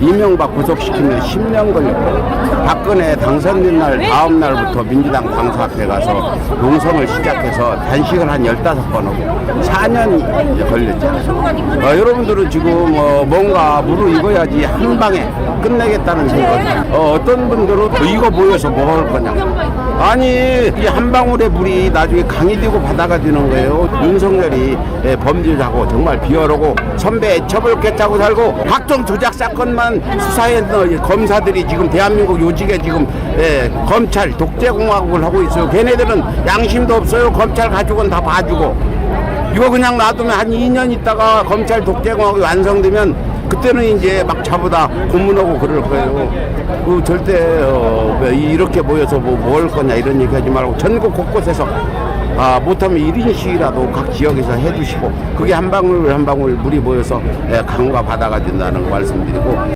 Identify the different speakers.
Speaker 1: 이명박 구속시키면 10년 걸렸고 박근혜 당선된 날 다음 날부터 민주당 당사 앞에 가서 농성을 시작해서 단식을 한 15번 하고 4년이 이제 걸렸죠. 어, 여러분들은 지금 어, 뭔가 무르익어야지 한 방에 끝내겠다는 생각. 어, 어떤 분들은 어, 이거 모여서 뭐 할 거냐. 아니 이 한 방울의 물이 나중에 강이 되고 바다가 되는 거예요. 윤석열이 예, 범죄자고 정말 비열하고 선배 처벌 겠다고 살고 각종 조작 사건만 수사했던 검사들이 지금 대한민국 요직에 지금 예, 검찰 독재공화국을 하고 있어요. 걔네들은 양심도 없어요. 검찰 가족은 다 봐주고 이거 그냥 놔두면 한 2년 있다가 검찰 독재공화국이 완성되면 그때는 이제 막 잡아다 고문하고 그럴 거예요. 그 절대 어, 뭐 이렇게 모여서 뭐할 거냐 이런 얘기 하지 말고 전국 곳곳에서 아, 못하면 1인씩이라도 각 지역에서 해주시고 그게 한 방울 한 방울 물이 모여서 예, 강과 바다가 된다는 거 말씀드리고